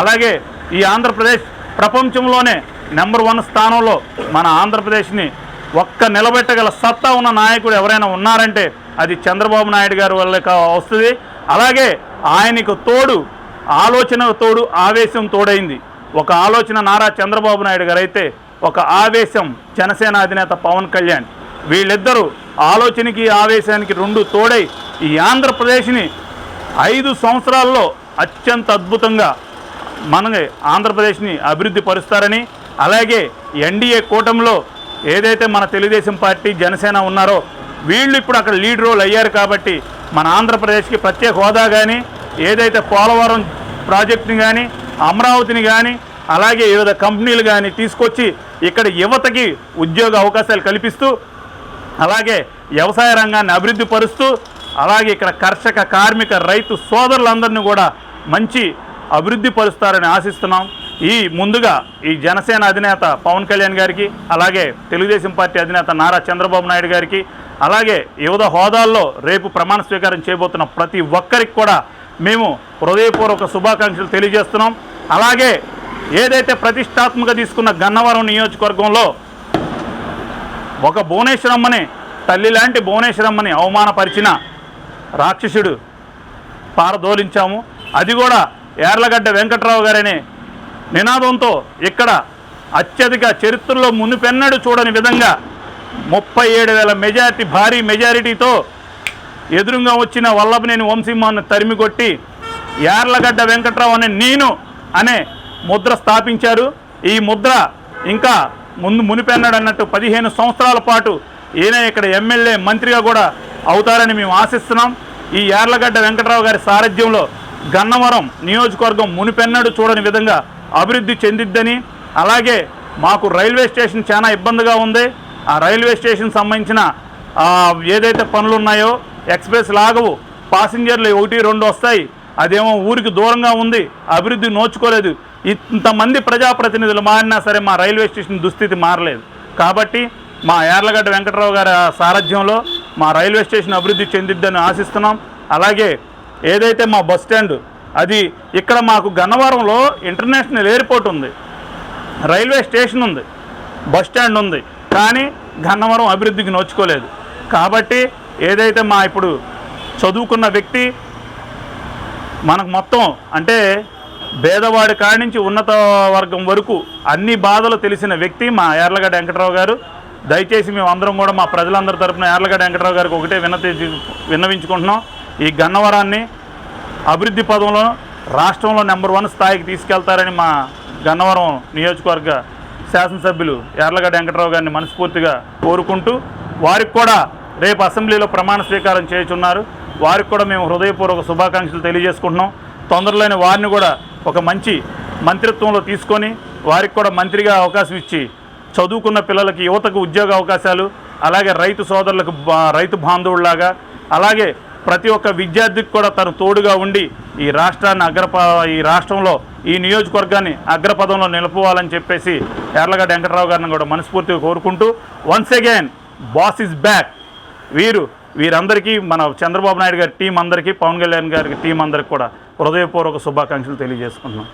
అలాగే ఈ ఆంధ్రప్రదేశ్ ప్రపంచంలోనే నెంబర్ వన్ స్థానంలో మన ఆంధ్రప్రదేశ్ని ఒక్క నిలబెట్టగల సత్తా ఉన్న నాయకుడు ఎవరైనా ఉన్నారంటే అది చంద్రబాబు నాయుడు గారి వల్ల వస్తుంది. అలాగే ఆయనకు తోడు ఆలోచన తోడు ఆవేశం తోడైంది. ఒక ఆలోచన నారా చంద్రబాబు నాయుడు గారు అయితే ఒక ఆవేశం జనసేన అధినేత పవన్ కళ్యాణ్. వీళ్ళిద్దరూ ఆలోచనకి ఆవేశానికి రెండు తోడై ఈ ఆంధ్రప్రదేశ్ని ఐదు సంవత్సరాల్లో అత్యంత అద్భుతంగా మన ఆంధ్రప్రదేశ్ని అభివృద్ధి పరుస్తారని అలాగే ఎన్డీఏ కూటమిలో ఏదైతే మన తెలుగుదేశం పార్టీ జనసేన ఉన్నారో వీళ్ళు ఇప్పుడు అక్కడ లీడ్ రోల్ అయ్యారు కాబట్టి మన ఆంధ్రప్రదేశ్కి ప్రత్యేక హోదా కానీ ఏదైతే పోలవరం ప్రాజెక్టుని కానీ అమరావతిని కానీ అలాగే వివిధ కంపెనీలు కానీ తీసుకొచ్చి ఇక్కడ యువతకి ఉద్యోగ అవకాశాలు కల్పిస్తూ అలాగే వ్యవసాయ రంగాన్ని అభివృద్ధి పరుస్తూ అలాగే ఇక్కడ కర్షక కార్మిక రైతు సోదరులందరినీ కూడా మంచి అభివృద్ధి పరుస్తారని ఆశిస్తున్నాం. ఈ ముందుగా ఈ జనసేన అధినేత పవన్ కళ్యాణ్ గారికి అలాగే తెలుగుదేశం పార్టీ అధినేత నారా చంద్రబాబు నాయుడు గారికి అలాగే వివిధ హోదాల్లో రేపు ప్రమాణ స్వీకారం చేయబోతున్న ప్రతి ఒక్కరికి కూడా మేము హృదయపూర్వక శుభాకాంక్షలు తెలియజేస్తున్నాం. అలాగే ఏదైతే ప్రతిష్టాత్మక తీసుకున్న గన్నవరం నియోజకవర్గంలో ఒక భువనేశ్వరమ్మని తల్లి లాంటి భువనేశ్వరమ్మని అవమానపరిచిన రాక్షసుడు పారదోలించాము. అది కూడా యార్లగడ్డ వెంకట్రావు గారనే నినాదంతో ఇక్కడ అత్యధిక చరిత్రలో మునుపెన్నడు చూడని విధంగా ముప్పై ఏడు వేల మెజారిటీ భారీ మెజారిటీతో ఎదురుగా వచ్చిన వల్లభనేని వంశీమాన్ని తరిమి కొట్టి యార్లగడ్డ వెంకట్రావు అనే నేను అనే ముద్ర స్థాపించారు. ఈ ముద్ర ఇంకా ముందు మునిపెన్నడు అన్నట్టు పదిహేను సంవత్సరాల పాటు ఈయన ఇక్కడ ఎమ్మెల్యే మంత్రిగా కూడా అవుతారని మేము ఆశిస్తున్నాం. ఈ యార్లగడ్డ వెంకట్రావు గారి సారథ్యంలో గన్నవరం నియోజకవర్గం మునిపెన్నడు చూడని విధంగా అభివృద్ధి చెందిద్దని అలాగే మాకు రైల్వే స్టేషన్ చాలా ఇబ్బందిగా ఉంది. ఆ రైల్వే స్టేషన్ సంబంధించిన ఏదైతే పనులు ఉన్నాయో ఎక్స్ప్రెస్ లాగవు పాసింజర్లు ఒకటి రెండు వస్తాయి. అదేమో ఊరికి దూరంగా ఉంది అభివృద్ధి నోచుకోలేదు. ఇంతమంది ప్రజాప్రతినిధులు మారినా సరే మా రైల్వే స్టేషన్ దుస్థితి మారలేదు. కాబట్టి మా యార్లగడ్డ వెంకటరావు గారి సారథ్యంలో మా రైల్వే స్టేషన్ అభివృద్ధి చెందిద్దని ఆశిస్తున్నాం. అలాగే ఏదైతే మా బస్ స్టాండ్ అది ఇక్కడ మాకు గన్నవరంలో ఇంటర్నేషనల్ ఎయిర్పోర్ట్ ఉంది. రైల్వే స్టేషన్ ఉంది. బస్ స్టాండ్ ఉంది. కానీ గన్నవరం అభివృద్ధికి నోచుకోలేదు. కాబట్టి ఏదైతే మా ఇప్పుడు చదువుకున్న వ్యక్తి మనకు మొత్తం అంటే భేదవాడి కాడి నుంచి ఉన్నత వర్గం వరకు అన్ని బాధలు తెలిసిన వ్యక్తి మా యార్లగడ్డ వెంకటరావు గారు. దయచేసి మేము అందరం కూడా మా ప్రజలందరి తరపున యార్లగడ్డ వెంకటరావు గారికి ఒకటే విన్నతి విన్నవించుకుంటున్నాం. ఈ గన్నవరాన్ని అభివృద్ధి పదంలో రాష్ట్రంలో నెంబర్ వన్ స్థాయికి తీసుకెళ్తారని మా గన్నవరం నియోజకవర్గ శాసనసభ్యులు ఎర్లగడ్డ వెంకటరావు గారిని మనస్ఫూర్తిగా కోరుకుంటూ వారికి కూడా రేపు అసెంబ్లీలో ప్రమాణ స్వీకారం చేయుచున్నారు. వారికి కూడా మేము హృదయపూర్వక శుభాకాంక్షలు తెలియజేసుకుంటున్నాం. తొందరలోనే వారిని కూడా ఒక మంచి మంత్రిత్వంలో తీసుకొని వారికి కూడా మంత్రిగా అవకాశం ఇచ్చి చదువుకున్న పిల్లలకి యువతకు ఉద్యోగ అవకాశాలు అలాగే రైతు సోదరులకు రైతు బాంధవుల్లాగా అలాగే ప్రతి ఒక్క విద్యార్థికి కూడా తను తోడుగా ఉండి ఈ రాష్ట్రాన్ని అగ్రప ఈ రాష్ట్రంలో ఈ నియోజకవర్గాన్ని అగ్రపదంలో నిలుపుకోవాలని చెప్పేసి ఎర్లగడ్డ వెంకటరావు గారిని కూడా మనస్ఫూర్తిగా కోరుకుంటూ once again boss is back వీరు వీరందరికీ మన చంద్రబాబు నాయుడు గారి టీం అందరికీ పవన్ కళ్యాణ్ గారి టీం అందరికీ కూడా హృదయపూర్వక శుభాకాంక్షలు తెలియజేసుకుంటున్నాం.